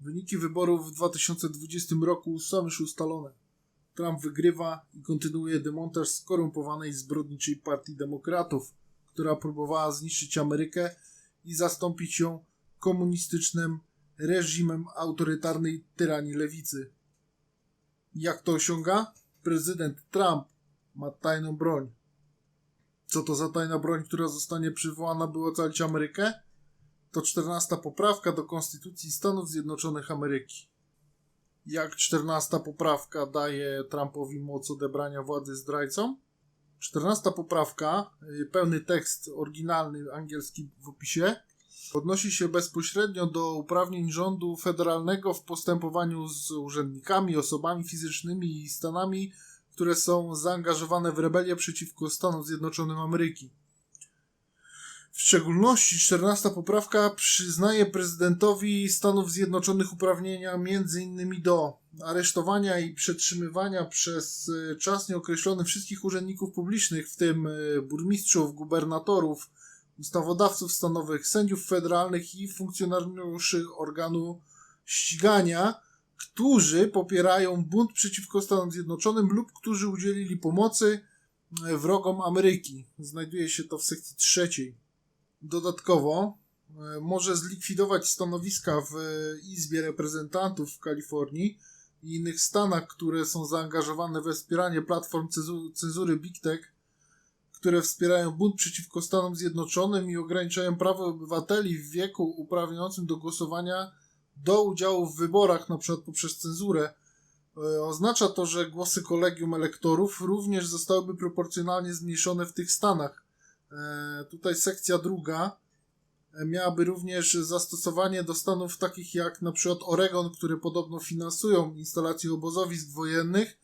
Wyniki wyborów w 2020 roku są już ustalone. Trump wygrywa i kontynuuje demontaż skorumpowanej zbrodniczej partii demokratów, która próbowała zniszczyć Amerykę i zastąpić ją komunistycznym reżimem autorytarnej tyranii lewicy. Jak to osiąga? Prezydent Trump ma tajną broń. Co to za tajna broń, która zostanie przywołana, by ocalić Amerykę? To 14 poprawka do Konstytucji Stanów Zjednoczonych Ameryki. Jak 14 poprawka daje Trumpowi moc odebrania władzy zdrajcom? 14 poprawka, y, pełny tekst oryginalny angielski w opisie, odnosi się bezpośrednio do uprawnień rządu federalnego w postępowaniu z urzędnikami, osobami fizycznymi i stanami, które są zaangażowane w rebelię przeciwko Stanom Zjednoczonym Ameryki. W szczególności 14 poprawka przyznaje prezydentowi Stanów Zjednoczonych uprawnienia m.in. do aresztowania i przetrzymywania przez e, czas nieokreślony wszystkich urzędników publicznych, w tym e, burmistrzów, gubernatorów, ustawodawców stanowych, sędziów federalnych i funkcjonariuszy organu ścigania, którzy popierają bunt przeciwko Stanom Zjednoczonym lub którzy udzielili pomocy e, wrogom Ameryki. Znajduje się to w sekcji trzeciej. Dodatkowo e, może zlikwidować stanowiska w Izbie Reprezentantów w Kalifornii i innych stanach, które są zaangażowane we wspieranie platform cenzury Big Tech, które wspierają bunt przeciwko Stanom Zjednoczonym i ograniczają prawo obywateli w wieku uprawniającym do głosowania do udziału w wyborach, przykład poprzez cenzurę. E, oznacza to, że głosy kolegium elektorów również zostałyby proporcjonalnie zmniejszone w tych stanach. E, tutaj sekcja druga e, miałaby również zastosowanie do stanów takich jak na przykład Oregon, które podobno finansują instalacje obozowisk wojennych,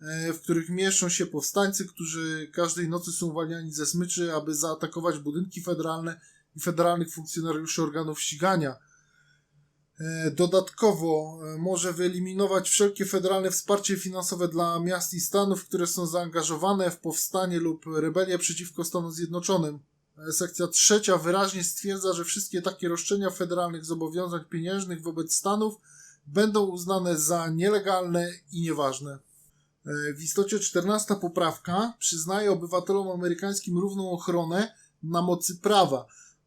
e, w których mieszczą się powstańcy, którzy każdej nocy są uwalniani ze smyczy, aby zaatakować budynki federalne i federalnych funkcjonariuszy organów ścigania. E, dodatkowo e, może wyeliminować wszelkie federalne wsparcie finansowe dla miast i stanów, które są zaangażowane w powstanie lub rebelię przeciwko Stanom Zjednoczonym. E, sekcja trzecia wyraźnie stwierdza, że wszystkie takie roszczenia federalnych zobowiązań pieniężnych wobec Stanów będą uznane za nielegalne i nieważne. W istocie 14 poprawka przyznaje obywatelom amerykańskim równą ochronę na mocy prawa,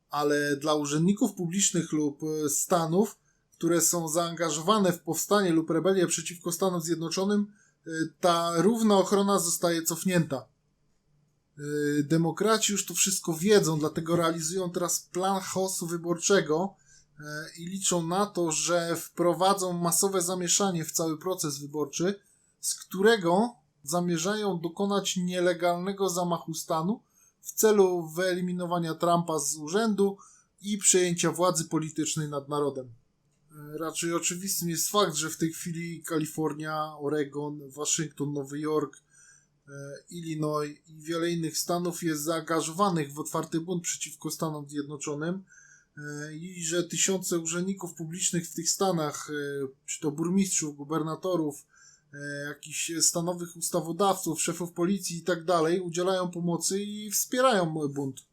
ale dla urzędników publicznych lub stanów które są zaangażowane w powstanie lub rebelię przeciwko Stanom Zjednoczonym, y, ta równa ochrona zostaje cofnięta. Y, demokraci już to wszystko wiedzą, dlatego realizują teraz plan chaosu wyborczego y, i liczą na to, że wprowadzą masowe zamieszanie w cały proces wyborczy, z którego zamierzają dokonać nielegalnego zamachu stanu w celu wyeliminowania Trumpa z urzędu i przejęcia władzy politycznej nad narodem. Raczej oczywistym jest fakt, że w tej chwili Kalifornia, Oregon, Waszyngton, Nowy Jork, e, Illinois i wiele innych stanów jest zaangażowanych w otwarty bunt przeciwko Stanom Zjednoczonym e, i że tysiące urzędników publicznych w tych stanach, e, czy to burmistrzów, gubernatorów, jakichś stanowych ustawodawców, szefów policji i tak dalej, udzielają pomocy i wspierają bunt.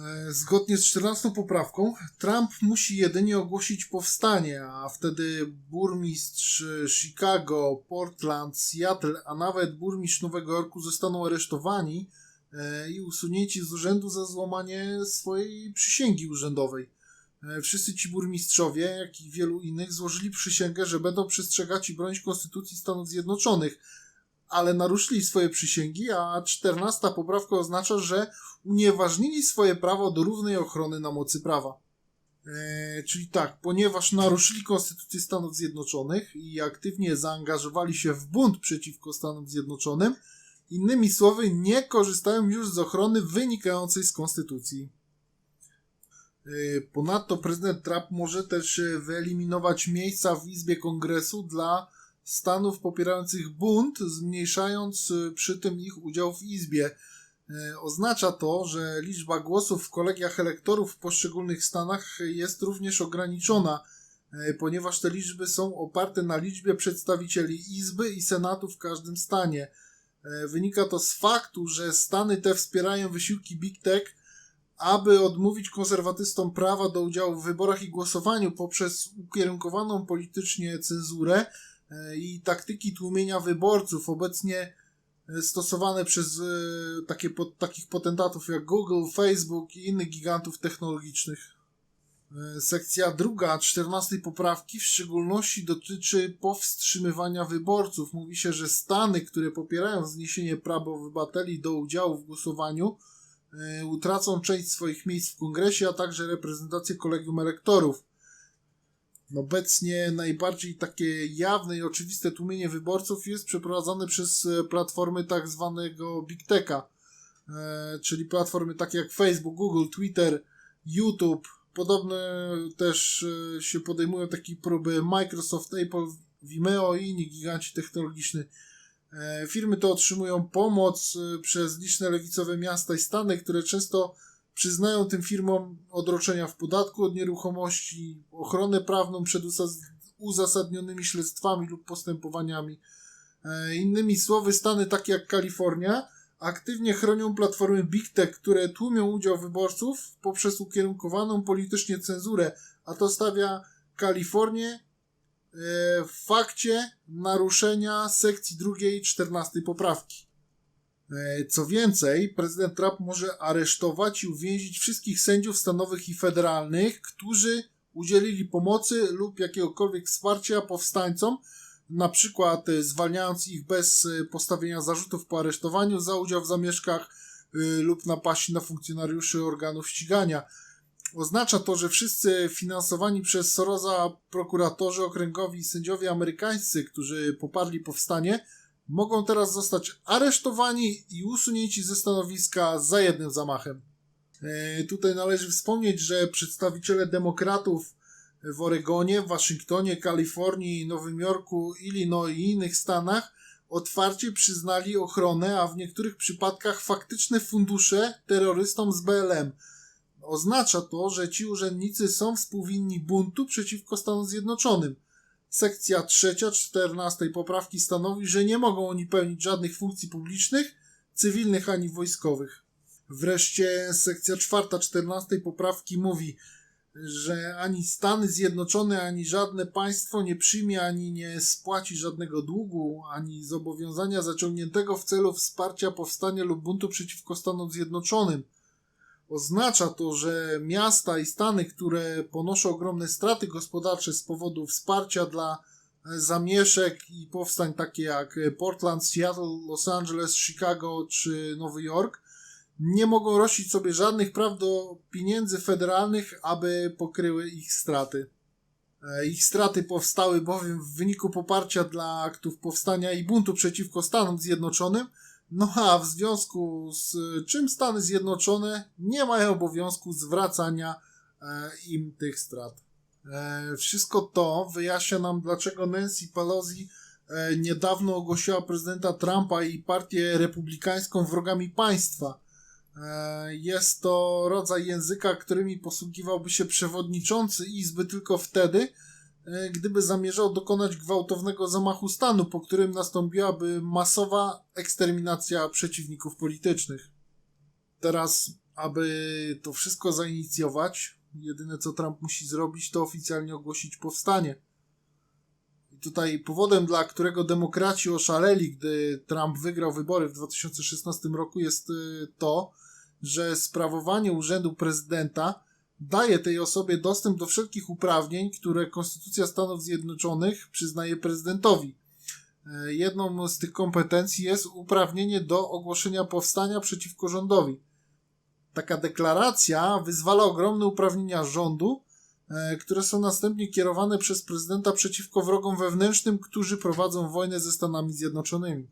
E, zgodnie z 14 poprawką, Trump musi jedynie ogłosić powstanie, a wtedy burmistrz Chicago, Portland, Seattle, a nawet burmistrz Nowego Jorku zostaną aresztowani e, i usunięci z urzędu za złamanie swojej przysięgi urzędowej. E, wszyscy ci burmistrzowie, jak i wielu innych, złożyli przysięgę, że będą przestrzegać i bronić Konstytucji Stanów Zjednoczonych ale naruszyli swoje przysięgi, a 14 poprawka oznacza, że unieważnili swoje prawo do równej ochrony na mocy prawa. Eee, czyli tak, ponieważ naruszyli Konstytucję Stanów Zjednoczonych i aktywnie zaangażowali się w bunt przeciwko Stanom Zjednoczonym, innymi słowy, nie korzystają już z ochrony wynikającej z Konstytucji. Eee, ponadto prezydent Trump może też wyeliminować miejsca w Izbie Kongresu dla stanów popierających bunt, zmniejszając y, przy tym ich udział w Izbie. E, oznacza to, że liczba głosów w kolegiach elektorów w poszczególnych stanach jest również ograniczona, e, ponieważ te liczby są oparte na liczbie przedstawicieli Izby i Senatu w każdym stanie. Wynika to z faktu, że stany te wspierają wysiłki Big Tech aby odmówić konserwatystom prawa do udziału w wyborach i głosowaniu poprzez ukierunkowaną politycznie cenzurę i taktyki tłumienia wyborców obecnie e, stosowane przez e, takie, takich potentatów jak Google, Facebook i innych gigantów technologicznych. Sekcja druga, czternastej poprawki w szczególności dotyczy powstrzymywania wyborców. Mówi się, że Stany, które popierają zniesienie praw obywateli do udziału w głosowaniu, E, utracą część swoich miejsc w kongresie, a także reprezentację kolegium elektorów. Obecnie najbardziej takie jawne i oczywiste tłumienie wyborców jest przeprowadzane przez e, platformy tak zwanego Big Techa, e, czyli platformy takie jak Facebook, Google, Twitter, YouTube. Podobne też się podejmują takie próby Microsoft, Apple, Vimeo i inni giganci technologiczni. E, firmy te otrzymują pomoc e, przez liczne lewicowe miasta i stany, które często przyznają tym firmom odroczenia w podatku od nieruchomości, ochronę prawną przed uzasadnionymi śledztwami lub postępowaniami. E, innymi słowy, stany takie jak Kalifornia aktywnie chronią platformy Big Tech, które tłumią udział wyborców poprzez ukierunkowaną politycznie cenzurę, a to stawia Kalifornię w fakcie naruszenia sekcji drugiej 14 poprawki. E, co więcej, prezydent Trump może aresztować i uwięzić wszystkich sędziów stanowych i federalnych, którzy udzielili pomocy lub jakiegokolwiek wsparcia powstańcom, na przykład e, zwalniając ich bez e, postawienia zarzutów po aresztowaniu za udział w zamieszkach lub napaści na funkcjonariuszy organów ścigania. Oznacza to, że wszyscy finansowani przez Soroza prokuratorzy okręgowi i sędziowie amerykańscy, którzy poparli powstanie, mogą teraz zostać aresztowani i usunięci ze stanowiska za jednym zamachem. E, tutaj należy wspomnieć, że przedstawiciele demokratów w Oregonie, Waszyngtonie, Kalifornii, Nowym Jorku, Illinois i innych stanach otwarcie przyznali ochronę, a w niektórych przypadkach faktyczne fundusze terrorystom z BLM – Oznacza to, że ci urzędnicy są współwinni buntu przeciwko Stanom Zjednoczonym. Sekcja trzecia 14 poprawki stanowi, że nie mogą oni pełnić żadnych funkcji publicznych, cywilnych ani wojskowych. Wreszcie sekcja czwarta 14 poprawki mówi, że ani Stany Zjednoczone, ani żadne państwo nie przyjmie ani nie spłaci żadnego długu, ani zobowiązania zaciągniętego w celu wsparcia powstania lub buntu przeciwko Stanom Zjednoczonym – Oznacza to, że miasta i stany, które ponoszą ogromne straty gospodarcze z powodu wsparcia dla e, zamieszek i powstań takie jak Portland, Seattle, Los Angeles, Chicago czy Nowy Jork, nie mogą rościć sobie żadnych praw do pieniędzy federalnych, aby pokryły ich straty. E, ich straty powstały bowiem w wyniku poparcia dla aktów powstania i buntu przeciwko Stanom Zjednoczonym, no a w związku z czym Stany Zjednoczone nie mają obowiązku zwracania e, im tych strat. E, wszystko to wyjaśnia nam, dlaczego Nancy Pelosi e, niedawno ogłosiła prezydenta Trumpa i partię republikańską wrogami państwa. Jest to rodzaj języka, którymi posługiwałby się przewodniczący Izby tylko wtedy, gdyby zamierzał dokonać gwałtownego zamachu stanu, po którym nastąpiłaby masowa eksterminacja przeciwników politycznych. Teraz, aby to wszystko zainicjować, jedyne co Trump musi zrobić, to oficjalnie ogłosić powstanie. I tutaj powodem, dla którego demokraci oszaleli, gdy Trump wygrał wybory w 2016 roku, jest e, to, że sprawowanie urzędu prezydenta daje tej osobie dostęp do wszelkich uprawnień, które Konstytucja Stanów Zjednoczonych przyznaje prezydentowi. E, jedną z tych kompetencji jest uprawnienie do ogłoszenia powstania przeciwko rządowi. Taka deklaracja wyzwala ogromne uprawnienia rządu, e, które są następnie kierowane przez prezydenta przeciwko wrogom wewnętrznym, którzy prowadzą wojnę ze Stanami Zjednoczonymi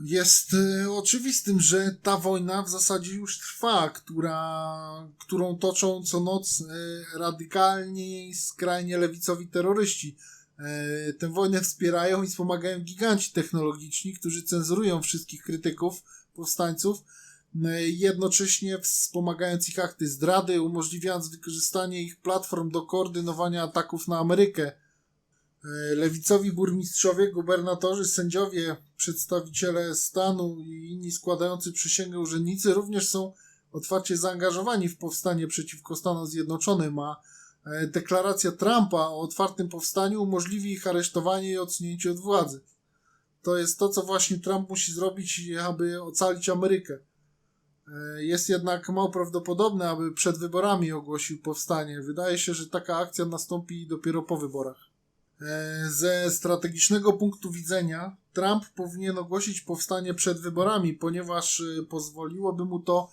jest y, oczywistym, że ta wojna w zasadzie już trwa, która, którą toczą co noc y, radykalni, skrajnie lewicowi terroryści. Y, tę wojnę wspierają i wspomagają giganci technologiczni, którzy cenzurują wszystkich krytyków, powstańców, jednocześnie wspomagając ich akty zdrady, umożliwiając wykorzystanie ich platform do koordynowania ataków na Amerykę lewicowi burmistrzowie, gubernatorzy, sędziowie, przedstawiciele stanu i inni składający przysięgę urzędnicy również są otwarcie zaangażowani w powstanie przeciwko Stanom Zjednoczonym, a e, deklaracja Trumpa o otwartym powstaniu umożliwi ich aresztowanie i odsunięcie od władzy. To jest to, co właśnie Trump musi zrobić, aby ocalić Amerykę. E, Jest jednak mało prawdopodobne, aby przed wyborami ogłosił powstanie. Wydaje się, że taka akcja nastąpi dopiero po wyborach. E, Ze strategicznego punktu widzenia Trump powinien ogłosić powstanie przed wyborami, ponieważ e, pozwoliłoby mu to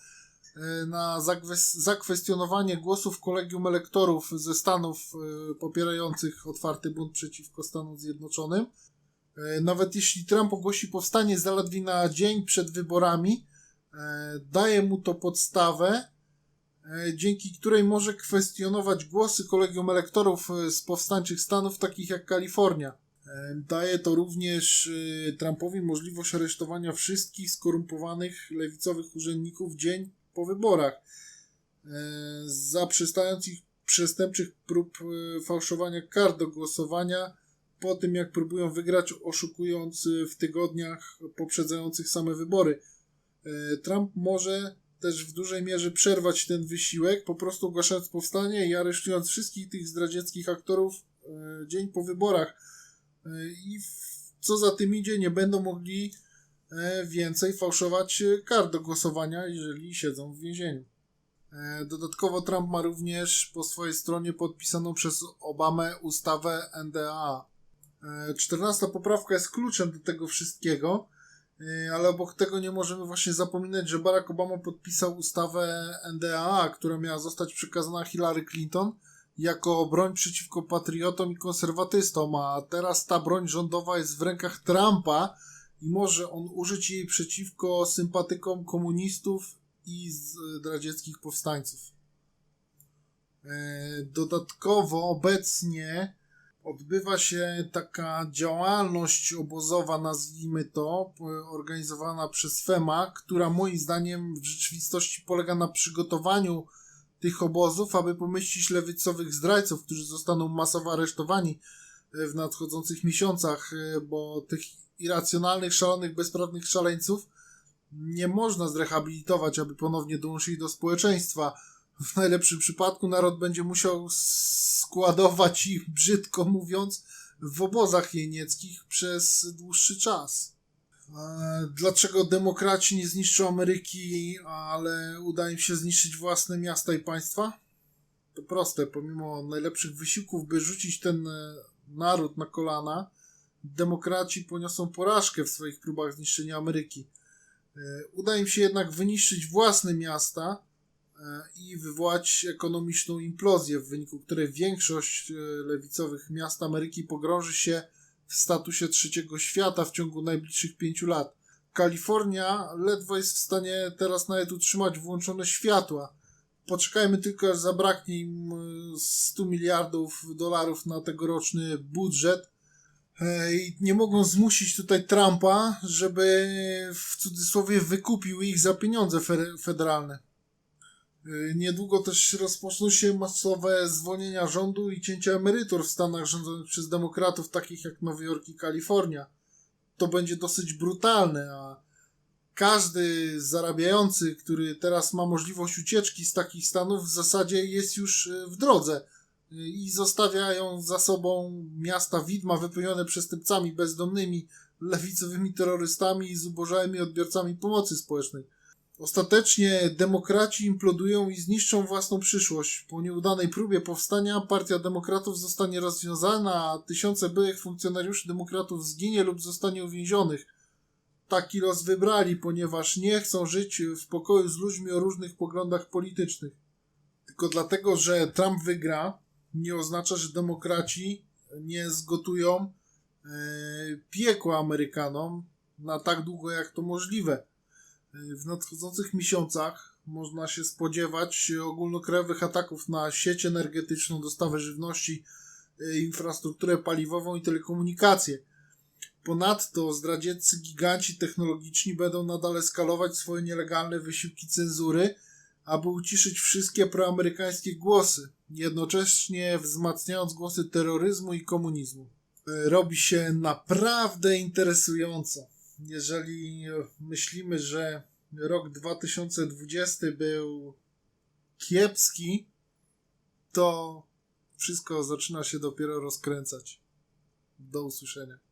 e, na zakwes- zakwestionowanie głosów kolegium elektorów ze Stanów popierających otwarty bunt przeciwko Stanom Zjednoczonym. Nawet jeśli Trump ogłosi powstanie zaledwie na dzień przed wyborami, daje mu to podstawę, dzięki której może kwestionować głosy kolegium elektorów e, z powstańczych stanów, takich jak Kalifornia. E, Daje to również e, Trumpowi możliwość aresztowania wszystkich skorumpowanych lewicowych urzędników dzień po wyborach e, za przystających przestępczych prób e, fałszowania kart do głosowania po tym, jak próbują wygrać, oszukując e, w tygodniach poprzedzających same wybory. E, Trump może też w dużej mierze przerwać ten wysiłek, po prostu ogłaszając powstanie i aresztując wszystkich tych zdradzieckich aktorów e, dzień po wyborach. E, I co za tym idzie, nie będą mogli e, więcej fałszować kart do głosowania, jeżeli siedzą w więzieniu. Dodatkowo Trump ma również po swojej stronie podpisaną przez Obamę ustawę NDA. E, 14 poprawka jest kluczem do tego wszystkiego, ale obok tego nie możemy właśnie zapominać, że Barack Obama podpisał ustawę NDA, która miała zostać przekazana Hillary Clinton jako broń przeciwko patriotom i konserwatystom, a teraz ta broń rządowa jest w rękach Trumpa i może on użyć jej przeciwko sympatykom komunistów i zdradzieckich powstańców. E, Dodatkowo obecnie odbywa się taka działalność obozowa, nazwijmy to, organizowana przez FEMA, która moim zdaniem w rzeczywistości polega na przygotowaniu tych obozów, aby pomieścić lewicowych zdrajców, którzy zostaną masowo aresztowani e, w nadchodzących miesiącach, e, bo tych irracjonalnych, szalonych, bezprawnych szaleńców nie można zrehabilitować, aby ponownie dołączyli do społeczeństwa. W najlepszym przypadku naród będzie musiał składować ich, brzydko mówiąc, w obozach jenieckich przez dłuższy czas. E, Dlaczego demokraci nie zniszczą Ameryki, ale uda im się zniszczyć własne miasta i państwa? To proste, pomimo najlepszych wysiłków, by rzucić ten e, naród na kolana, demokraci poniosą porażkę w swoich próbach zniszczenia Ameryki. E, Uda im się jednak wyniszczyć własne miasta i wywołać ekonomiczną implozję, w wyniku której większość e, lewicowych miast Ameryki pogrąży się w statusie trzeciego świata w ciągu najbliższych pięciu lat. Kalifornia ledwo jest w stanie teraz nawet utrzymać włączone światła. Poczekajmy tylko, aż zabraknie im e, 100 miliardów dolarów na tegoroczny budżet. E, I nie mogą zmusić tutaj Trumpa, żeby w cudzysłowie wykupił ich za pieniądze fe- federalne. E, Niedługo też rozpoczną się masowe zwolnienia rządu i cięcia emerytur w Stanach rządzonych przez demokratów, takich jak Nowy Jork i Kalifornia. To będzie dosyć brutalne, a każdy zarabiający, który teraz ma możliwość ucieczki z takich stanów, w zasadzie jest już e, w drodze e, i zostawiają za sobą miasta widma wypełnione przestępcami bezdomnymi, lewicowymi terrorystami i zubożałymi odbiorcami pomocy społecznej. Ostatecznie demokraci implodują i zniszczą własną przyszłość. Po nieudanej próbie powstania partia demokratów zostanie rozwiązana, a tysiące byłych funkcjonariuszy demokratów zginie lub zostanie uwięzionych. Taki los wybrali, ponieważ nie chcą żyć w pokoju z ludźmi o różnych poglądach politycznych. Tylko dlatego, że Trump wygra, nie oznacza, że demokraci nie zgotują e, piekła Amerykanom na tak długo, jak to możliwe. W nadchodzących miesiącach można się spodziewać ogólnokrajowych ataków na sieć energetyczną, dostawę żywności, e, infrastrukturę paliwową i telekomunikacje. Ponadto zdradzieccy giganci technologiczni będą nadal eskalować swoje nielegalne wysiłki cenzury, aby uciszyć wszystkie proamerykańskie głosy, jednocześnie wzmacniając głosy terroryzmu i komunizmu. E, Robi się naprawdę interesująco jeżeli myślimy, że rok 2020 był kiepski, to wszystko zaczyna się dopiero rozkręcać. Do usłyszenia.